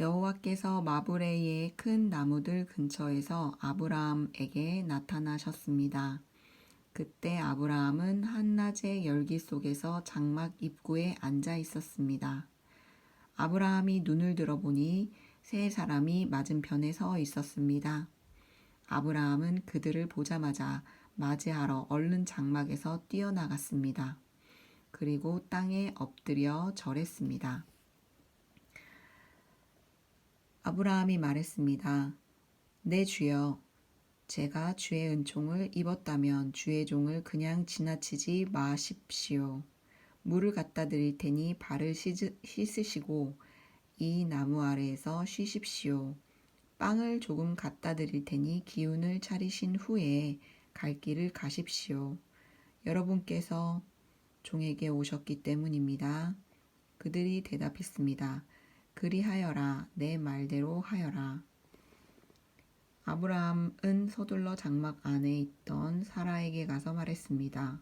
여호와께서 마브레이의 큰 나무들 근처에서 아브라함에게 나타나셨습니다. 그때 아브라함은 한낮의 열기 속에서 장막 입구에 앉아 있었습니다. 아브라함이 눈을 들어보니 세 사람이 맞은편에 서 있었습니다. 아브라함은 그들을 보자마자 맞이하러 얼른 장막에서 뛰어나갔습니다. 그리고 땅에 엎드려 절했습니다. 아브라함이 말했습니다. 내 주여, 제가 주의 은총을 입었다면 주의 종을 그냥 지나치지 마십시오. 물을 갖다 드릴 테니 발을 씻으- 씻으시고 이 나무 아래에서 쉬십시오. 빵을 조금 갖다 드릴 테니 기운을 차리신 후에 갈 길을 가십시오. 여러분께서 종에게 오셨기 때문입니다. 그들이 대답했습니다. 그리하여라, 내 말대로 하여라. 아브라함은 서둘러 장막 안에 있던 사라에게 가서 말했습니다.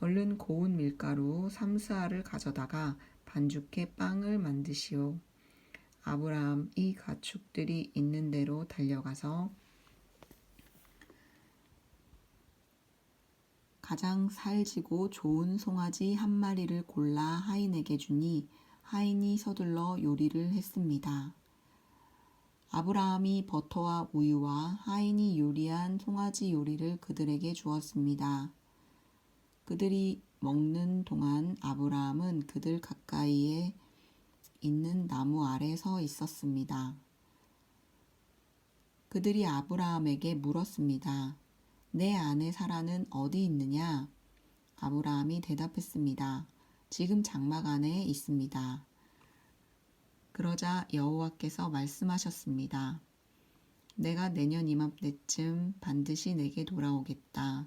얼른 고운 밀가루 삼스알을 가져다가 반죽해 빵을 만드시오. 아브라함 이 가축들이 있는 대로 달려가서 가장 살지고 좋은 송아지 한 마리를 골라 하인에게 주니 하인이 서둘러 요리를 했습니다. 아브라함이 버터와 우유와 하인이 요리한 송아지 요리를 그들에게 주었습니다. 그들이 먹는 동안 아브라함은 그들 가까이에 있는 나무 아래 서 있었습니다. 그들이 아브라함에게 물었습니다. 내 아내 사라는 어디 있느냐? 아브라함이 대답했습니다. 지금 장막 안에 있습니다. 그러자 여호와께서 말씀하셨습니다. 내가 내년 이맘때쯤 반드시 내게 돌아오겠다.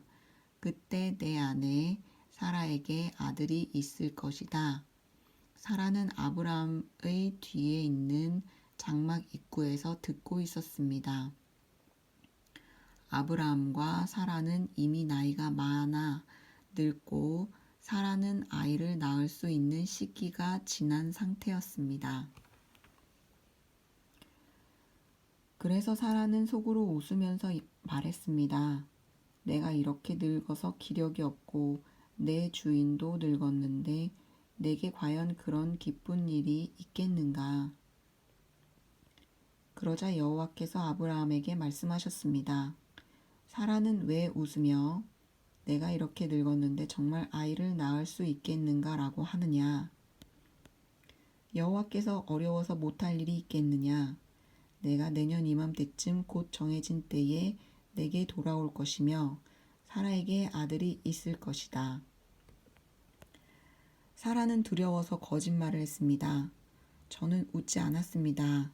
그때 내 아내 사라에게 아들이 있을 것이다. 사라는 아브라함의 뒤에 있는 장막 입구에서 듣고 있었습니다. 아브라함과 사라는 이미 나이가 많아 늙고 사라는 아이를 낳을 수 있는 시기가 지난 상태였습니다. 그래서 사라는 속으로 웃으면서 말했습니다. 내가 이렇게 늙어서 기력이 없고 내 주인도 늙었는데 내게 과연 그런 기쁜 일이 있겠는가? 그러자 여호와께서 아브라함에게 말씀하셨습니다. 사라는 왜 웃으며 내가 이렇게 늙었는데 정말 아이를 낳을 수 있겠는가라고 하느냐? 여호와께서 어려워서 못할 일이 있겠느냐? 내가 내년 이맘때쯤 곧 정해진 때에 내게 돌아올 것이며 사라에게 아들이 있을 것이다. 사라는 두려워서 거짓말을 했습니다. 저는 웃지 않았습니다.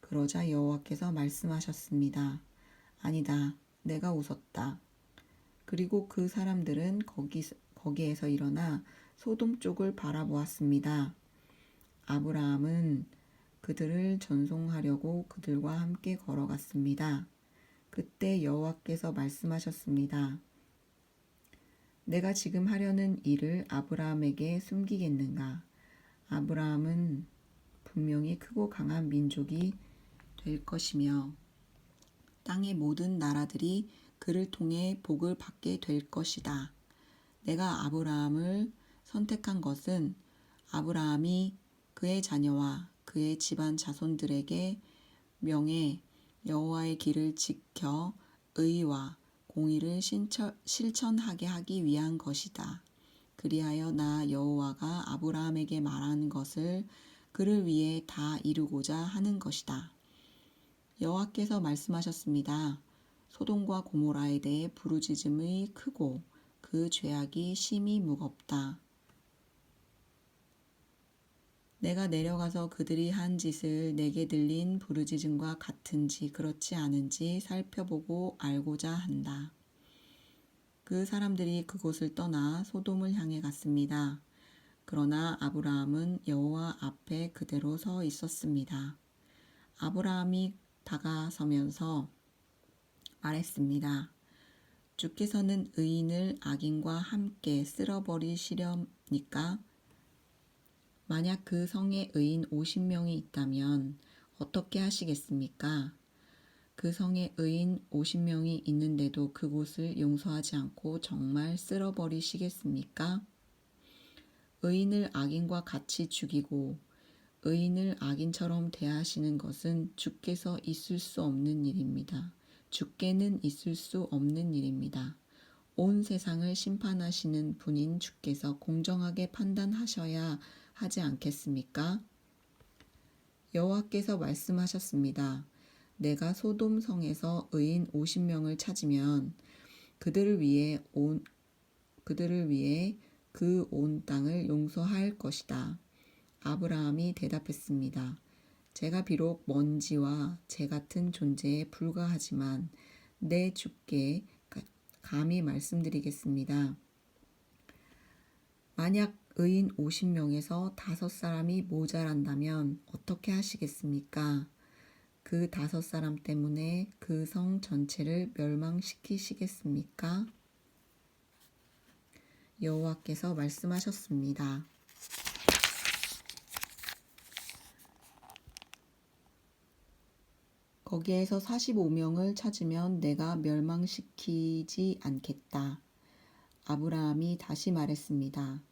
그러자 여호와께서 말씀하셨습니다. 아니다. 내가 웃었다. 그리고 그 사람들은 거기, 거기에서 일어나 소돔 쪽을 바라보았습니다. 아브라함은 그들을 전송하려고 그들과 함께 걸어갔습니다. 그때 여호와께서 말씀하셨습니다. 내가 지금 하려는 일을 아브라함에게 숨기겠는가? 아브라함은 분명히 크고 강한 민족이 될 것이며 땅의 모든 나라들이 그를 통해 복을 받게 될 것이다. 내가 아브라함을 선택한 것은 아브라함이 그의 자녀와 그의 집안 자손들에게 명예 여호와의 길을 지켜 의와 공의를 실천하게 하기 위한 것이다. 그리하여 나 여호와가 아브라함에게 말한 것을 그를 위해 다 이루고자 하는 것이다. 여호와께서 말씀하셨습니다. 소돔과 고모라에 대해 부르짖음이 크고 그 죄악이 심히 무겁다. 내가 내려가서 그들이 한 짓을 내게 들린 부르짖음과 같은지 그렇지 않은지 살펴보고 알고자 한다. 그 사람들이 그곳을 떠나 소돔을 향해 갔습니다. 그러나 아브라함은 여호와 앞에 그대로 서 있었습니다. 아브라함이 다가서면서 말했습니다. 주께서는 의인을 악인과 함께 쓸어버리시렵니까? 만약 그 성에 의인 50명이 있다면 어떻게 하시겠습니까? 그 성에 의인 50명이 있는데도 그곳을 용서하지 않고 정말 쓸어버리시겠습니까? 의인을 악인과 같이 죽이고 의인을 악인처럼 대하시는 것은 주께서 있을 수 없는 일입니다. 주께는 있을 수 없는 일입니다. 온 세상을 심판하시는 분인 주께서 공정하게 판단하셔야 하지 않겠습니까? 여호와께서 말씀하셨습니다. 내가 소돔 성에서 의인 50명을 찾으면 그들을 위해 온 그들을 위해 그 온 땅을 용서할 것이다. 아브라함이 대답했습니다. 제가 비록 먼지와 재 같은 존재에 불과하지만 내 주께 가- 감히 말씀드리겠습니다. 만약 의인 50명에서 다섯 사람이 모자란다면 어떻게 하시겠습니까? 그 다섯 사람 때문에 그 성 전체를 멸망시키시겠습니까? 여호와께서 말씀하셨습니다. 거기에서 45명을 찾으면 내가 멸망시키지 않겠다. 아브라함이 다시 말했습니다.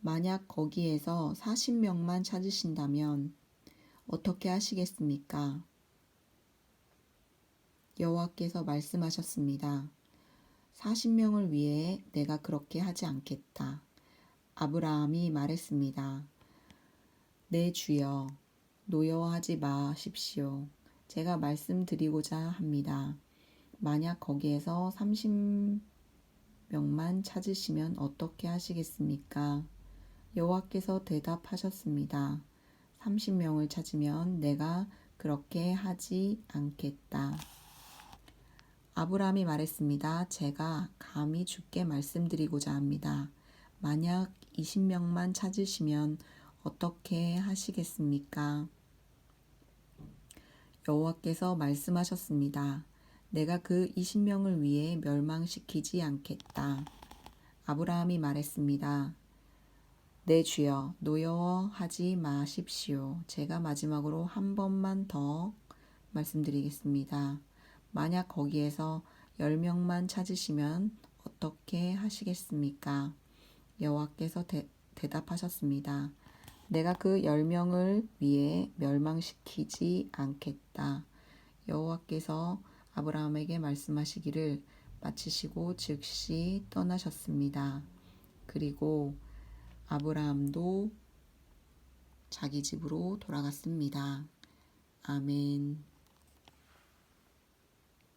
만약 거기에서 40명만 찾으신다면 어떻게 하시겠습니까? 여호와께서 말씀하셨습니다. 40명을 위해 내가 그렇게 하지 않겠다. 아브라함이 말했습니다. 내 주여, 노여워하지 마십시오. 제가 말씀드리고자 합니다. 만약 거기에서 30명만 찾으시면 어떻게 하시겠습니까? 여호와께서 대답하셨습니다. 30명을 찾으면 내가 그렇게 하지 않겠다. 아브라함이 말했습니다. 제가 감히 주께 말씀드리고자 합니다. 만약 20명만 찾으시면 어떻게 하시겠습니까? 여호와께서 말씀하셨습니다. 내가 그 20명을 위해 멸망시키지 않겠다. 아브라함이 말했습니다. 내 주여 노여워하지 마십시오. 제가 마지막으로 한 번만 더 말씀드리겠습니다. 만약 거기에서 10명만 찾으시면 어떻게 하시겠습니까? 여호와께서 대, 대답하셨습니다. 내가 그 10명을 위해 멸망시키지 않겠다. 여호와께서 아브라함에게 말씀하시기를 마치시고 즉시 떠나셨습니다. 그리고 아브라함도 자기 집으로 돌아갔습니다. 아멘.